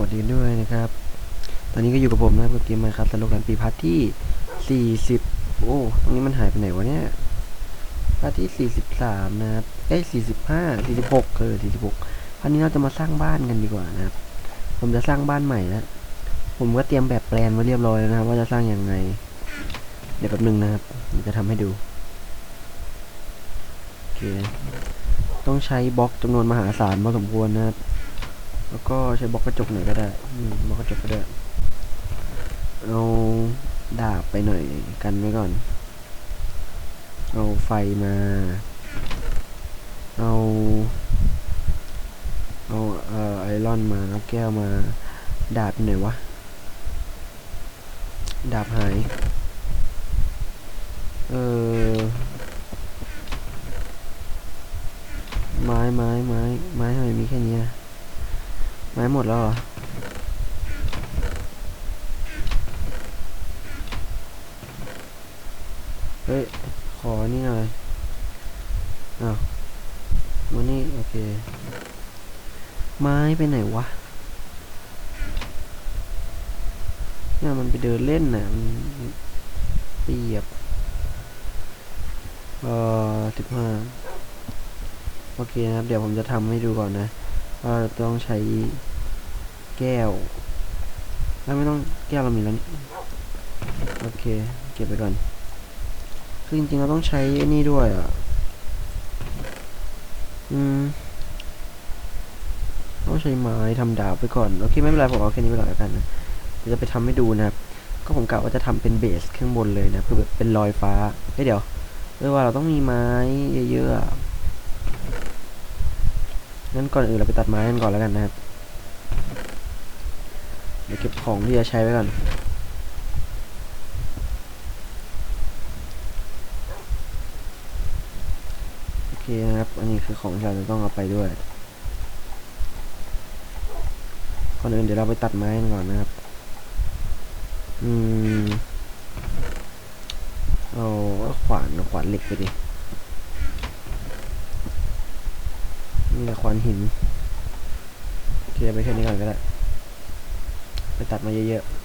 วัสดีด้วยนะครับ ตอนนี้ก็อยู่กับผมนะครับกับเกมมาครับสโลกันปีพาร์ทที่ 40 โอ้ ตรงนี้มันหายไปไหนวะเนี่ย พาร์ทที่ 43 นะครับเอ้ย45 46เออ46พาร์ทนี้เราจะมาสร้างบ้านกันดีกว่านะครับ ผมจะสร้างบ้านใหม่แล้ว ผมก็เตรียมแบบแปลนไว้เรียบร้อยแล้วนะครับ ว่าจะสร้างยังไง เดี๋ยวแป๊บนึงนะครับผมจะทำให้ดู โอเค ต้องใช้บล็อกจำนวนมหาศาลพอสมควรนะครับ แล้วก็ใช้บล็อกกระจกหน่อยก็ได้บล็อกกระจกก็ได้เอาดาบไปหน่อยกันไว้ก่อน เอาไฟมา เอา เอาเอ่อไอรอนมาเอาแก้วมา ดาบอยู่ไหนวะ ดาบหาย เออไม้ไม้ไม้ไม้ทำไมมีแค่นี้อะ ไม้หมดแล้วเหรอเฮ้ย ขอนี่หน่อย อ้าวมานี่ โอเค ไม้ไปไหนวะ เนี่ยมันไปเดินเล่นน่ะ มันเปียบเอ่อสิบห้าโอเคนะครับ เดี๋ยวผมจะทำให้ดูก่อนนะ ว่าต้องใช้แก้วแล้วไม่ต้องแก้วเรามีแล้วนี่โอเค เก็บไปก่อนคือจริงๆเราต้องใช้ไอ้นี่ด้วยอะ อืมต้องใช้ไม้ทำดาบไปก่อนโอเคไม่เป็นไรผมเอาแค่นี้ไปก่อนแล้วกันนะเดี๋ยวจะไปทำให้ดูนะครับ ก็ผมกะว่าจะทำเป็นเบสข้างบนเลยนะคือแบบเป็นรอยฟ้าเฮ้ยเดี๋ยวเรียกว่าเราต้องมีไม้เยอะๆอะ งั้นก่อนอื่นเราไปตัดไม้กันก่อนแล้วกันนะครับเดี๋ยวเก็บของที่จะใช้ไว้ก่อนโอเคนะครับ อันนี้คือของที่เราจะต้องเอาไปด้วยก่อนอื่นเดี๋ยวเราไปตัดไม้กันก่อนนะครับ อืมเอาขวานขวานเหล็กไปดิ นี่แหละควานหินเคลียร์ไปแค่นี้ก่อนก็ได้ ไปตัดมาเยอะๆ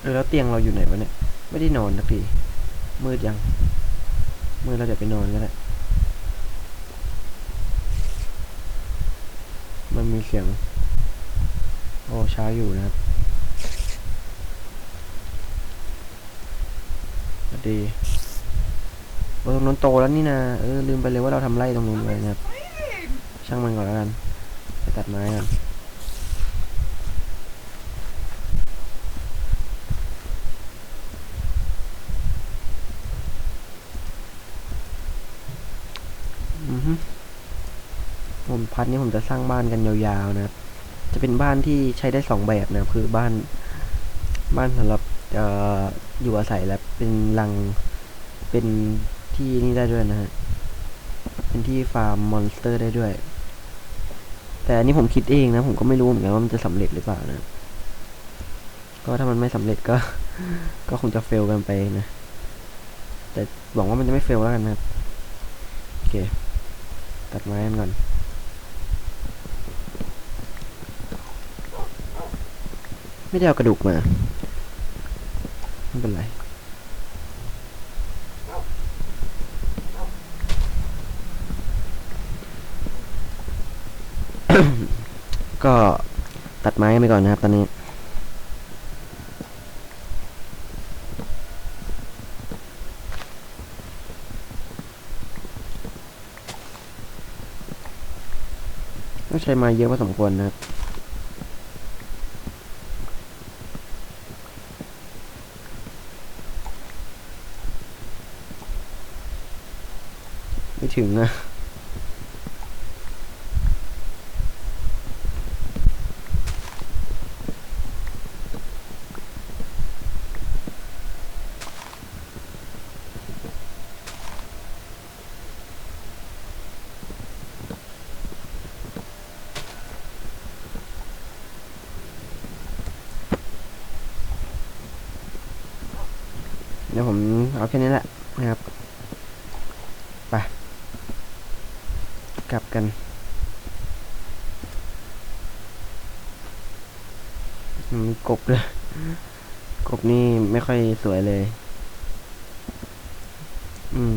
เออแล้วเตียงเราอยู่ไหนวะเนี่ย ไม่ได้นอนสักทีมืดยัง มืดเราเดี๋ยวไปนอนก็ได้ มันมีเสียง โอ้เช้าอยู่นะครับ สวัส ดีเออตรงนู้นโตแล้วนี่นะเออลืมไปเลยว่าเราทำไร่ตรงนู้นไว้นะครับ ช่างมันก่อนแล้วกัน ไปตัดไม้ก่อนผมพัดนี้ผมจะสร้างบ้านกันยาวๆนะครับ จะเป็นบ้านที่ใช้ได้สองแบบนะคือบ้านบ้านสำหรับ อยู่อาศัยและเป็นรังเป็นที่นี่ได้ด้วยนะฮะ เป็นที่ฟาร์มมอนสเตอร์ได้ด้วย แต่อันนี้ผมคิดเองนะ ผมก็ไม่รู้เหมือนกันว่ามันจะสำเร็จหรือเปล่านะ ก็ถ้ามันไม่สำเร็จก็ ก็คงจะเฟลกันไปนะ แต่หวังว่ามันจะไม่เฟลแล้วกันนะครับ โอเค ตัดไม้กันก่อนไม่ได้เอากระดูกมา ไม่เป็นไรก็ตัดไม้กันไปก่อนนะครับ ตอนนี้ต้องใช้ไม้เยอะพอสมควรนะครับ ไม่ถึงนะเดี๋ยวผมเอาแค่นี้แหละนะครับ ไป กลับกันอืมกบเลยกบนี่ไม่ค่อยสวยเลย อืม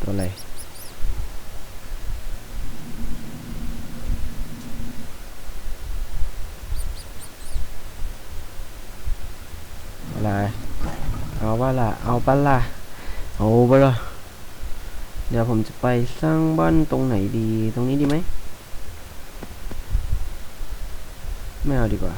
ตัวอะไรอะไรเอาว่าล่ะเอาปะล่ะ เอาปล่ะเดี๋ยวผมจะไปสร้างบ้านตรงไหนดี ตรงนี้ดีไหม ไม่เอาดีกว่า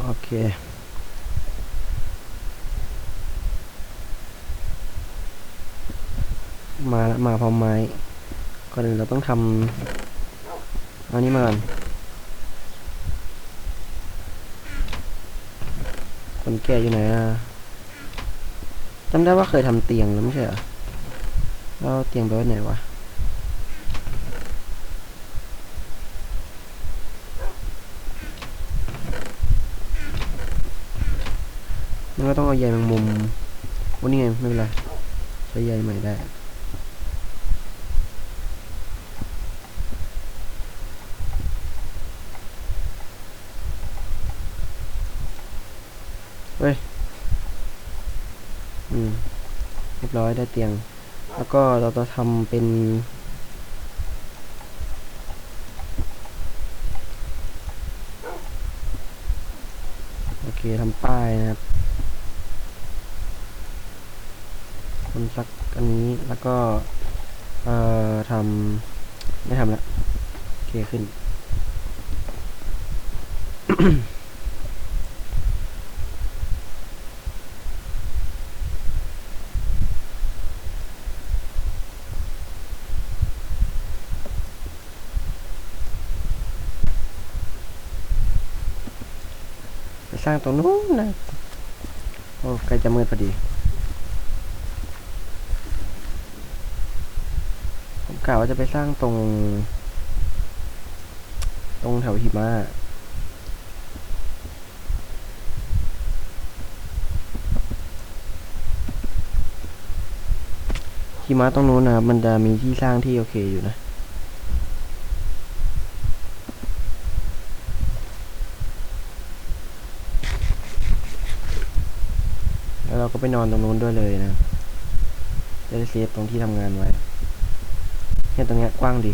โอเค มาละมาพร้อมไม้ก่อนอื่นเราต้องทำอานี้มาก่อนคนแก่อยู่ไหนอะจำได้ว่าเคยทำเตียงแล้วไม่ใช่เหรอเราเอาเตียงไปไว้ไหนวะมันก็ต้องเอาใยแมงมุมโอ้นี่ไง ไม่เป็นไร ใช้ใยใหม่ได้ เฮ้ย อืม เรีย บร้อยได้เตียง แล้วก็เราจะทำเป็น โอเคทำป้ายนะครับคนสักอันนี้แล้วก็ เอ่อทำไม่ทำละโอเคขึ้น สร้างตรงนู้นนะ โอ้ใกล้จะมืดพอดี ผมกล่าวว่าจะไปสร้างตรง ตรงแถวหิมะหิมะตรงนู้นนะครับมันจะมีที่สร้างที่โอเคอยู่นะ แล้วเราก็ ไปนอนตรงนู้นด้วยเลยนะจะได้เซฟตรงที่ทำงานไว้เนี่ยตรงเนี้ยกว้างดี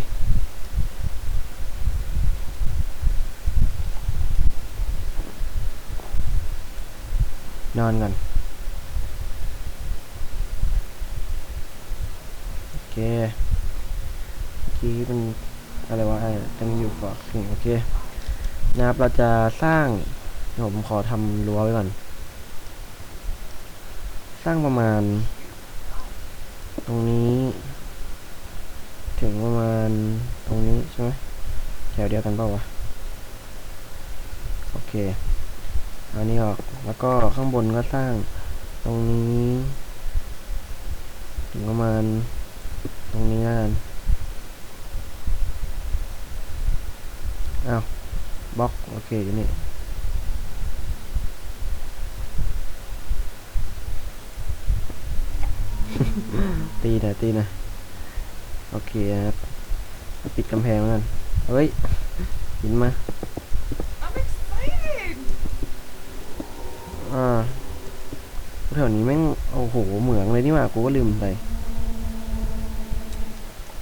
นอนก่อนโอเคเมื่อกี้เป็นอะไรวะไอ้ตั้งอยู่ก่อนโอเคนะครับเราจะสร้างผมขอทำรั้วไว้ก่อน สร้างประมาณ ตรงนี้ ถึงประมาณตรงนี้ใช่ไหมแถวเดียวกันเปล่าวะ โอเคเอานี้ออก แล้วก็ข้างบนก็สร้างตรงนี้ ถึงประมาณตรงนี้แล้วกันอ้าวบล็อก โอเคอยู่นี่ ตีหน่อยตีหน่อยโอเคครับปิดกำแพงแล้วกันเฮ้ยหินมา I'm excited. อ่าแถวนี้แม่งโอ้โหเหมืองเลยนี่หว่ากูก็ลืมไป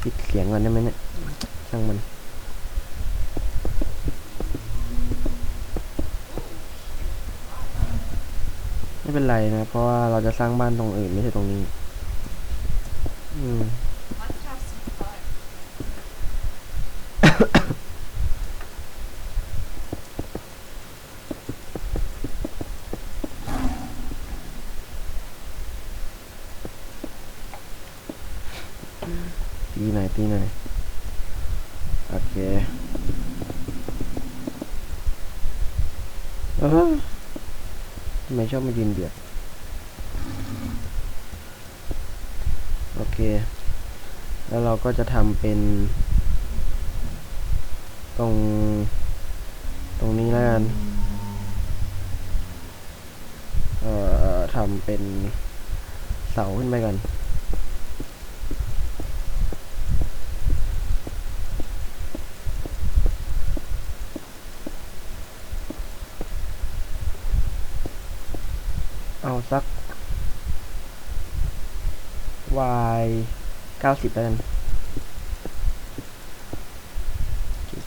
ปิดเสียงก่อนได้ไหมเนี่ยช่างมันไม่เป็นไรนะ เพราะว่าเราจะสร้างบ้านตรงอื่นไม่ใช่ตรงนี้ อืม Let's have some fun. ตีหน่อยตีหน่อยโอเคเออทำไมชอบมายืนเบียด โอ เค แล้วเราก็จะทำเป็น ตรง ตรงนี้แล้วกัน เอ่อทำเป็นเสาขึ้นไปก่อนเอาสัก y เก้าสิบแล้วกัน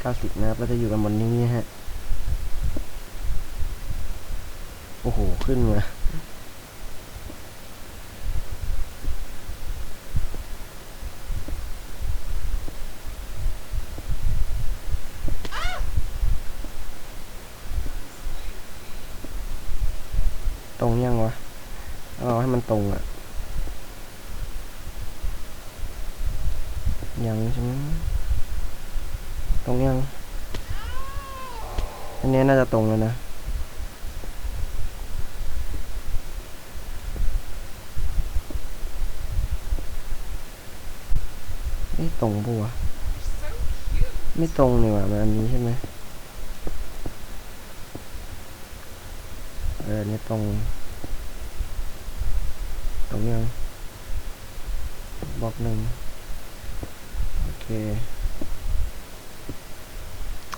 เก้าสิบนะครับเราจะอยู่กันบนนี้นะฮะ โอ้โห ขึ้นมาตรงยังวะ เอาให้มันตรงอะ ยังใช่ไหมตรงยัง อันนี้น่าจะตรงแล้วนะไม่ตรงปะวะไม่ตรงนี่หว่ามันอันนี้ใช่ไหมเอออันนี้ตรง ตรงยังบล็อกหนึ่ง โอเค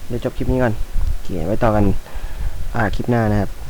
เดี๋ยวจบคลิปนี้ก่อนเขียนไว้ต่อกัน อ่าคลิปหน้านะครับ